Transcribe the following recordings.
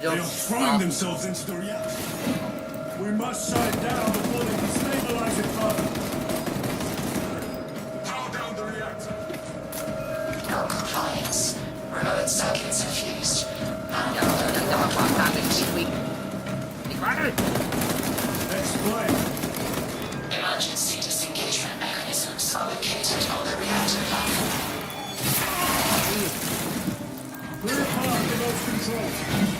jump. They are throwing themselves into the reactor. We must shut it down before they can stabilize it further. Power down the reactor. No compliance. Remote circuits are fused. Explain. Emergency disengagement mechanisms are located on the reactor platform. We're apart control.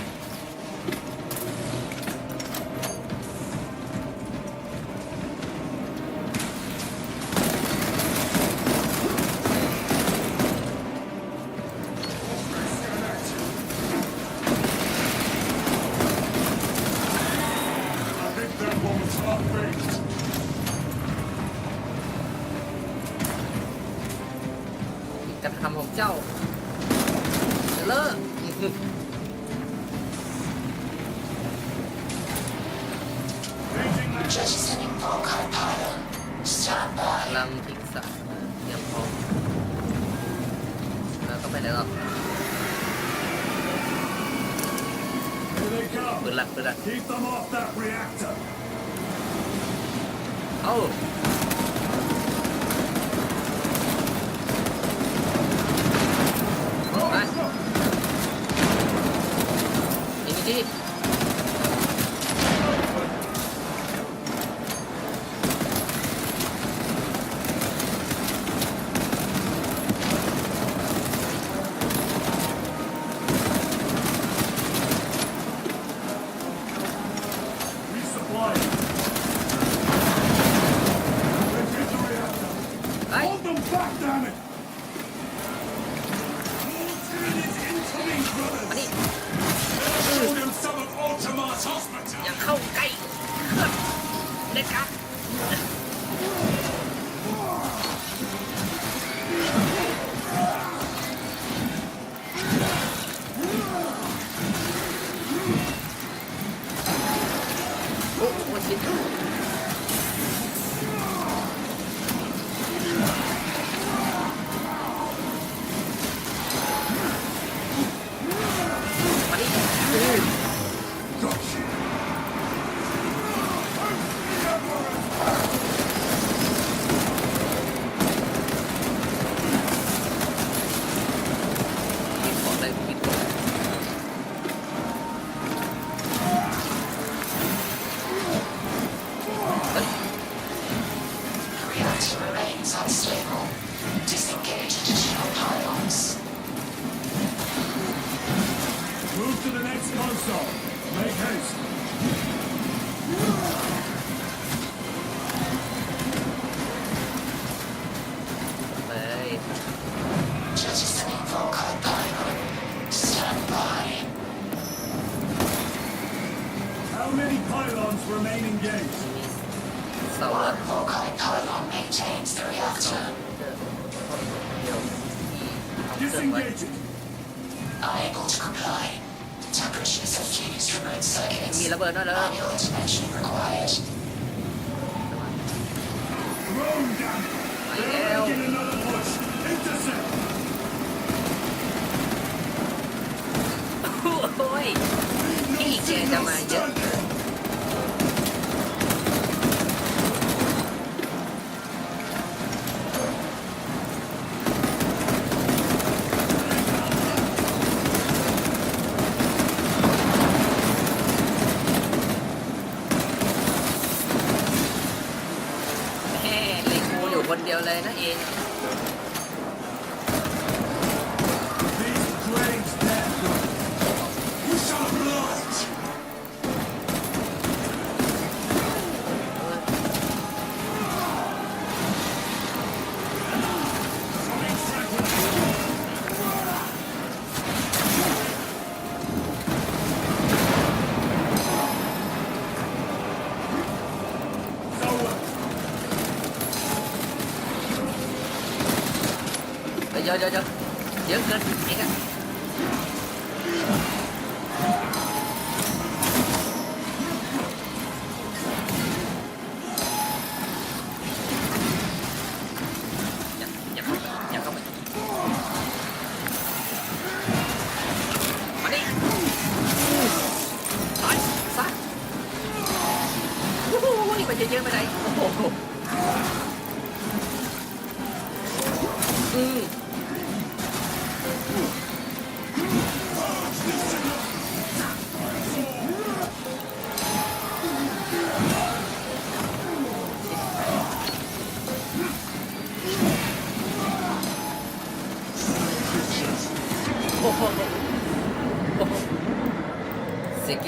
เจ้าเลิกกำลังทิ้งสายเตรียมพร้อแล้วก็ไปไหนหรอปืนหลักปืนหลักเอ้า お落ちた行行行，行开你看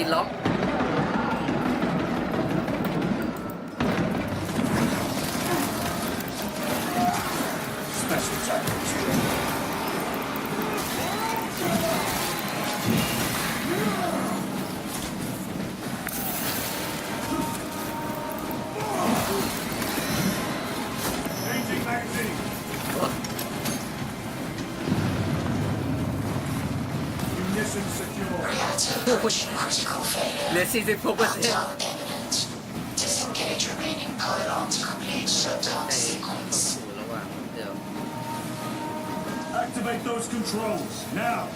กินล็อก Disengage remaining pylon complete shutdown sequence. Activate those controls now.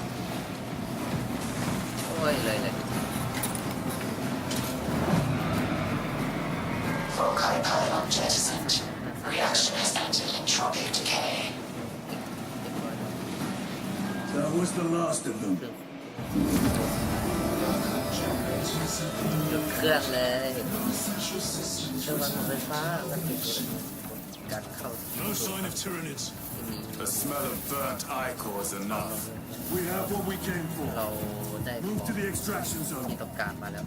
Pylon jettisoned. Reaction has entered entropic decay. That was the last of them. หยุดเครื่องเลยเครื่องวัดไฟฟ้ามันติดอยู่การเข้า No sign of Tyranids. ที่มี The smell of burnt ichor is enough. We have what we came เรา for. ได้ข Move อง to the extraction ที่ zone. ต้องการมาแล้ว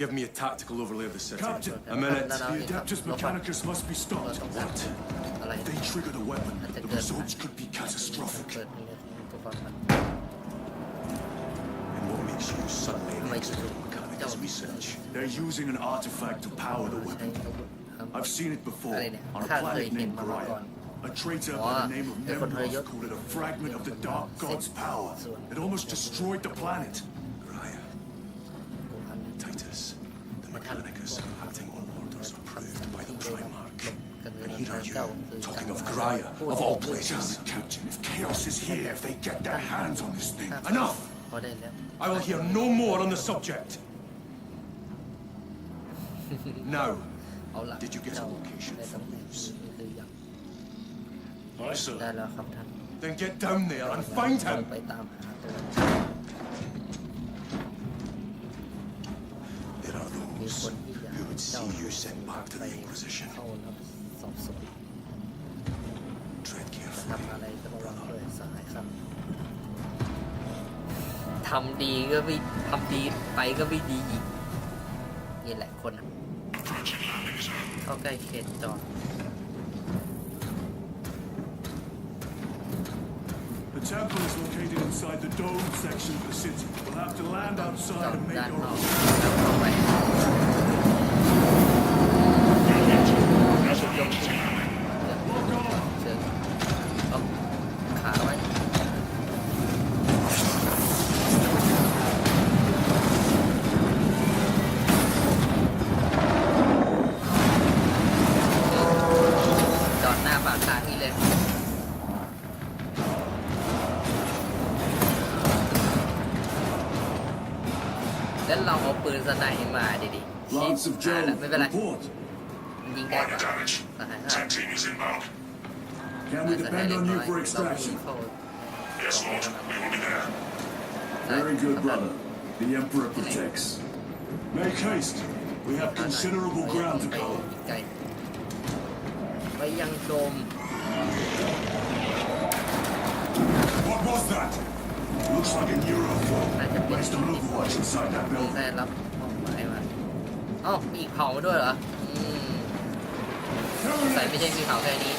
Give me a tactical overlay of the city. Captain, A minute. No, no. the Adeptus Mechanicus must be เรา stopped. ต้องการ What? อะไร If they trigger the weapon, That's a the good results plan. could be catastrophic. เปิดนี่เลยตัวฟังมัน Suddenly an expert on research. They're using an artifact to power the weapon. I've seen it before on a planet named Gorion. A traitor by the name of Nemroth called it a fragment of the Dark God's power. It almost destroyed the planet. Gorion. Titus, the Mechanicus acting on orders approved by the Primarch. And here are you, talking of Gorion, of all places. Captain, if chaos is here, if they get their hands on this thing, enough! พอได้แล้ว I will hear no more on the subject. now, เอาละ Did you get a เจ้า location ได้ for ตำแหน่ง Luz? นี้หรือยัง Aye, ได้ sir. แล้วครับท่าน then get down there and find ต้อง him. ไปตามหาตัว There are มี those คนที่อยาก who would เจ้า see you sent back to ไป the Inquisition. เข้ารับสอบสวน Tread carefully. ทำอะไรก็ระวังด้วยสหายครับ ทำดีก็ไม่ทำดีไปก็ไม่ดีอีกนี่แหละคนอะเข้าใกล้เขตจอด The temple is located inside the dome section of the city. We'll have to land จอ outside ด and make ด้านน our อก own. แล้วเข้าไปเชิญเอาขาไว้ เอาปืนสไนด์มาดิดิชิ Lance of หายแล้ว Jove, ไม่เป็นไร report. มันยิงได้กว่า damage. สหายห้า Tag team is inbound. Can we depend on you for extraction? Yes, Lord. We will be there. Very good, brother. The Emperor protects. Make haste. We have considerable ground to ไป cover. ไกลไปยังโดม What was that? Looks like a neurophone. น่าจะเป็น Placed on overwatch inside that มี building. ได้รับ อ้ามีอีกเผาด้วยเหรอ อืมใส่ไม่ใช่มีเผาแค่นี้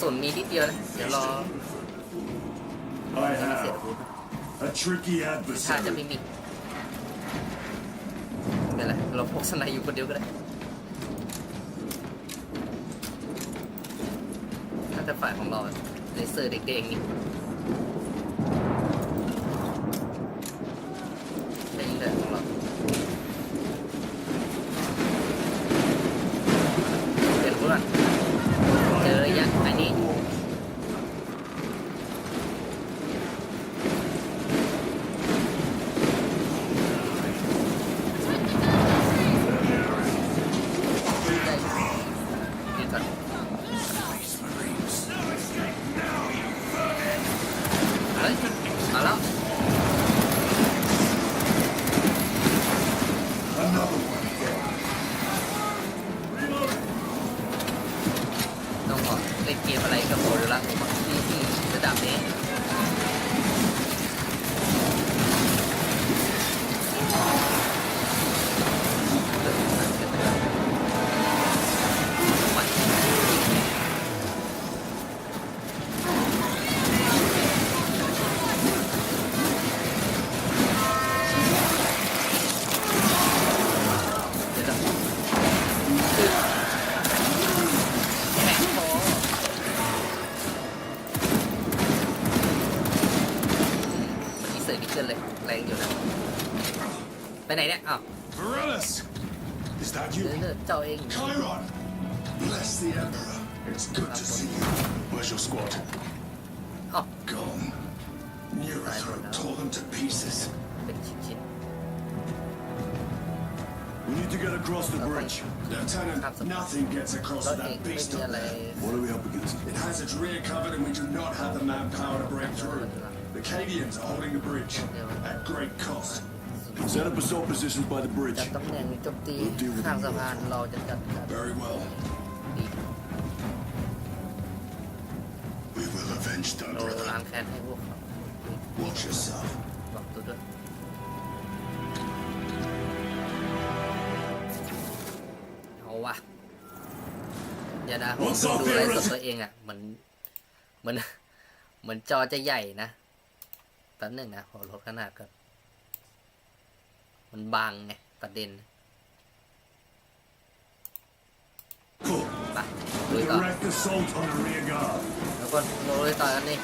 สุนมีนิดเดียวนะ เดี๋ยวรอ I ไม่มีเสีย have อาวุธ a tricky ถ้าจะไม่ adversary. มีไม่เป็นไรเราพกสไนอยู่คนเดียวก็ได้ถ้าจะฝ่ายของเราเลเซอร์เด็กๆนี่ ないだろうあら Another one. อยู่นะ ไปไหนเนี่ย อ้าว Varellus! Is that เดี๋ยว you? เดี๋ยวเจ้าเอง Chiron! Bless the Emperor. It's good to see you. Where's your squad? อ้าว Gone. Neurothroat tore them to pieces. เป็นชิ้น We need to get across the bridge. Lieutenant, nothing gets ๆ across เรา to เอง that ไม่ beast มี up อะไร there. What are we up against? It has its rear covered and we do not have the manpower to break through. The Cadians are holding the bridge at great cost. Set up assault positions by the จั bridge. ดตำแหน่งโจมตีข้างสะพานเราจะจัดการ Very well. ดี We will avenge เราล้างแค้นให้พวกเขา Watch yourself. บอกตัวด้วยเอาวะอย่านะผม What's ดู up ดูอะไร there, สดตัวเองอ่ะเหมือนเหมือนเหมือนจอจะใหญ่นะ แป๊บหนึ่งนะขอลดขนาดก่อนมันบางไงประเด็นไปลุยต่อ Direct assault on the rear guard. แล้วก็ลุยต่อกันนี่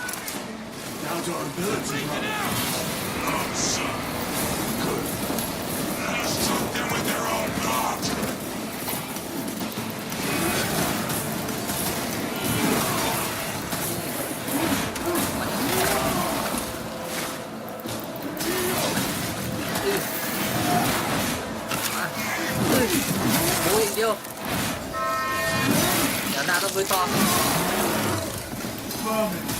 ดี๋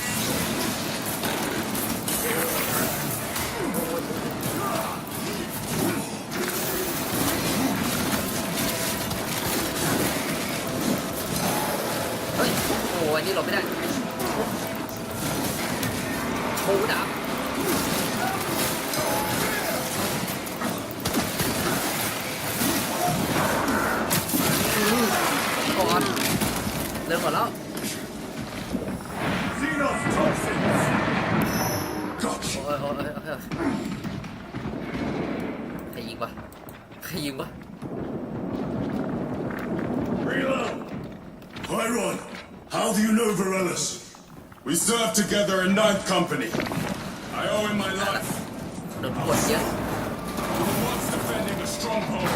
รยิงวะ Reload. Pyron, how do you know Varellus? We served together in Ninth Company. I owe him my life. โดนกดเยอะ We were once defending a stronghold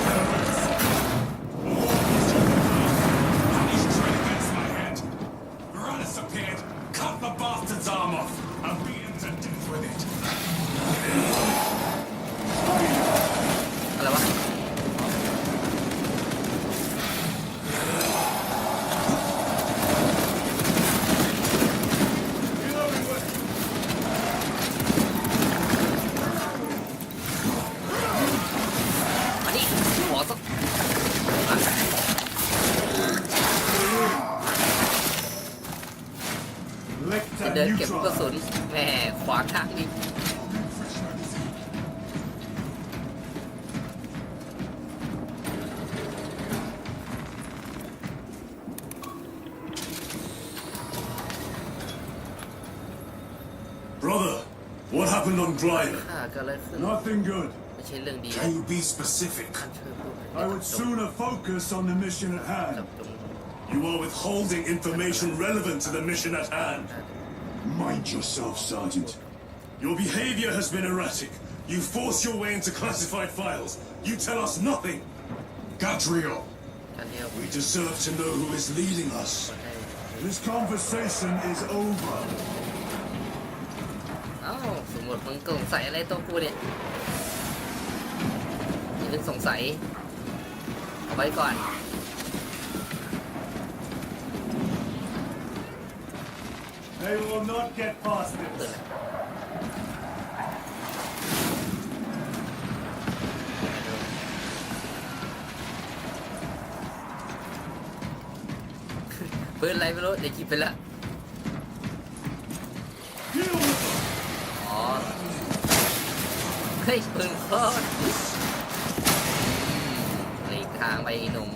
ก็เลยขึ้น Nothing good. ไม่ใช่เรื่องดี Can you be specific? ท่านช่วยพูด I would sooner focus on the mission at จับ hand. ตรง You are withholding information relevant to the mission at hand. Mind yourself, Sergeant. Your behavior has been erratic. You force your way into classified files. You tell us nothing. Gadriel, การเรียก we deserve to know who is leading us. ให้ This conversation is over. เอ้าสมมติมึงสงสัยอะไรตัวกูเนี่ยอย่าเพิ่งสงสัยเอาไว้ก่อน They will not get past เปิด this. เลยปืนอะไรไม่รู้เดี๋ยวคิดไปละ ฮ้ยปืนโคตรหลีกทางไปไอ้หนุ่ม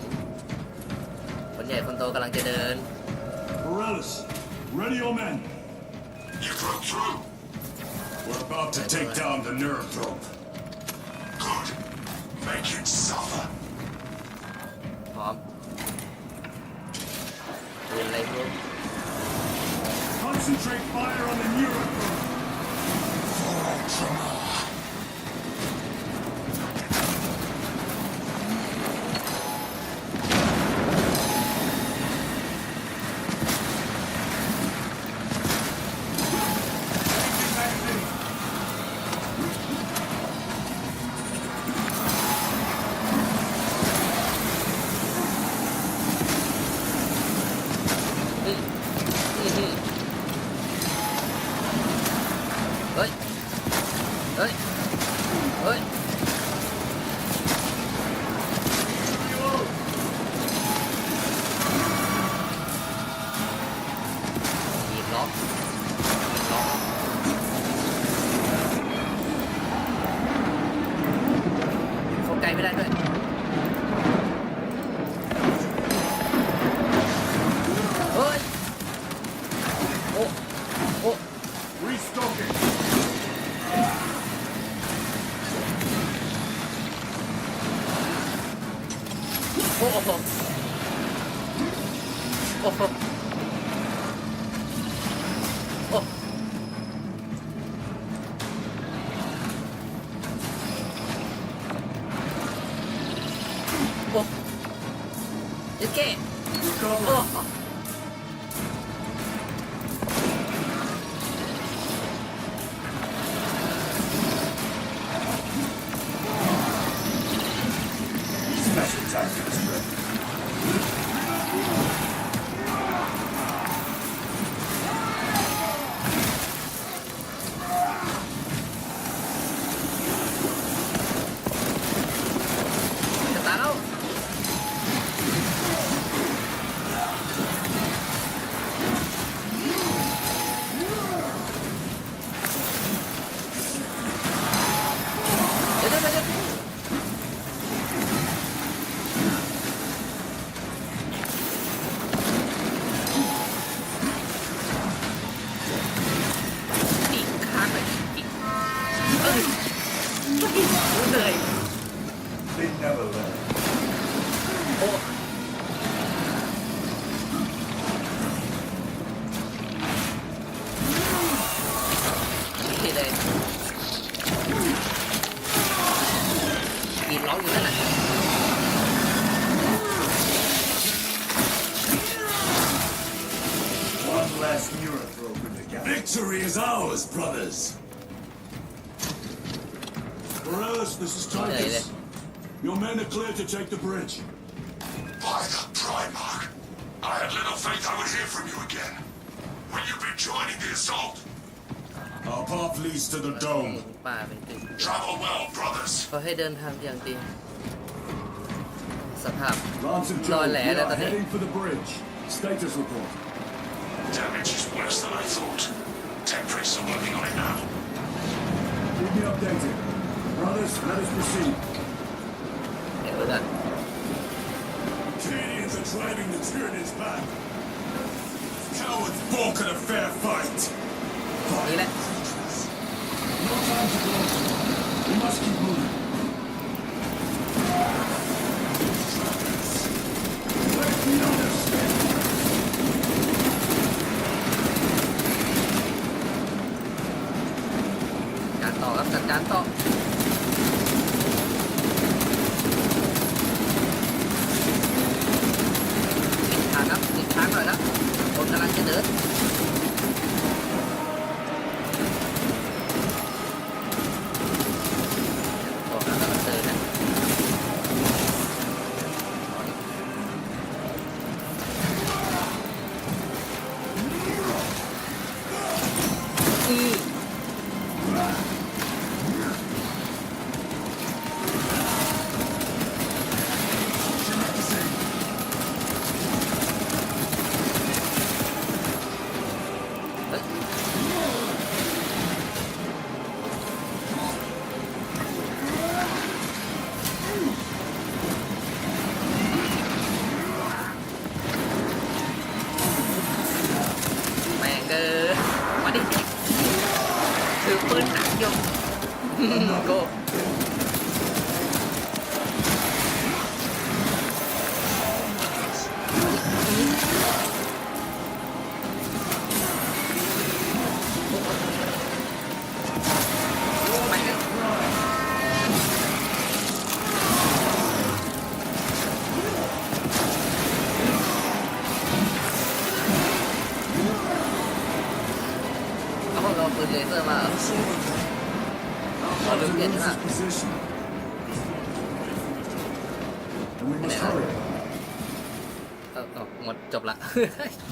คนใหญ่คนโตกำลังจะเดิน Morales, ready your men. You broke through. We're about to take down the nerve probe. Good. Make it suffer. พร้อมปืนอะไรไม่รู้ Concentrate fire on the neuroprobe. Ừ. おお。おお is ours, brothers. Morales, this is Yeah, Titus. Your men are clear to take the bridge. By the Primarch, I had little faith I would hear from you again. Will you be joining the assault? Our path leads to the มึ dome. งป่าเป็นตึก Travel well, brothers. เขาให้เดินทางอย่างดี สภาพ Lance and No, Joe, lad, we I are don't think- heading for the bridge. Status report. Damage is worse than I thought. Tech priests are working on it now. Keep me updated. Brothers, let us proceed. Yeah, with The Canadians are driving the tyrannies back. Cowards balk at a fair fight. Not time to go. We must keep moving.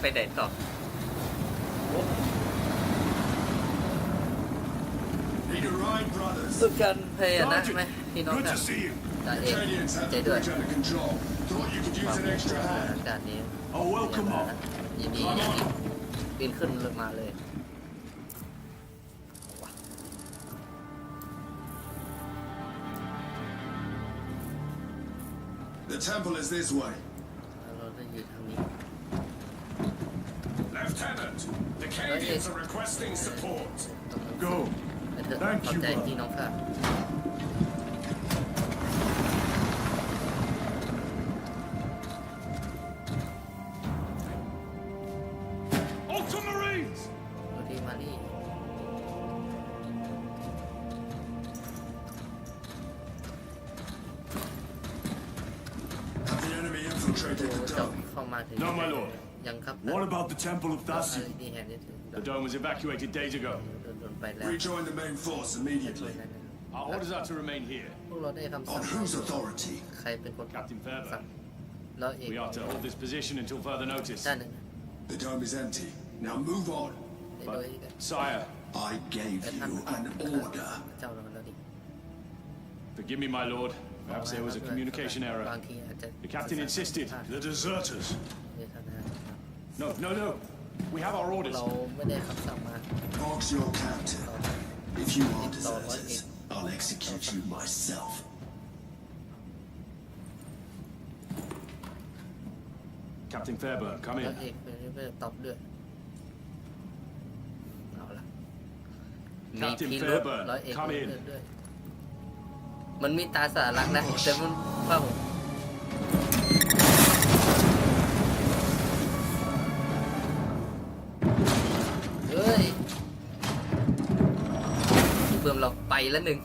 ไปไหนต่อสุดกันเพย์นะไหมพี่น้องนะจ่าเอกใจด้วยความด่านนี้ยินดียินดีปีนขึ้นลงมาเลย The temple is this way. Canadians are requesting support. Go. Thank you. Temple of Thassi. The dome was evacuated days ago. Rejoin the main force immediately. Our orders are to remain here. On whose authority? Captain Ferber? We are to hold this position until further notice. The dome is empty. Now move on. But, sire. I gave you an order. Forgive me, my lord. Perhaps there was a communication error. The captain insisted. The deserters. เวทนา No, no, no. We have our orders. เราไม่ได้คำสั่งมา Boggs your captain. If you are deserters, I'll execute you myself. Captain Fairbairn, come แล้ว in. เอกเป็นเพื่อตอบด้วยเอาละมี Captain พิรุษ Fairbairn, ร้อยเอก come in เป็นด้วยมันมีตาสารักนะแต่มันว่าผม ล้วหนึ่ง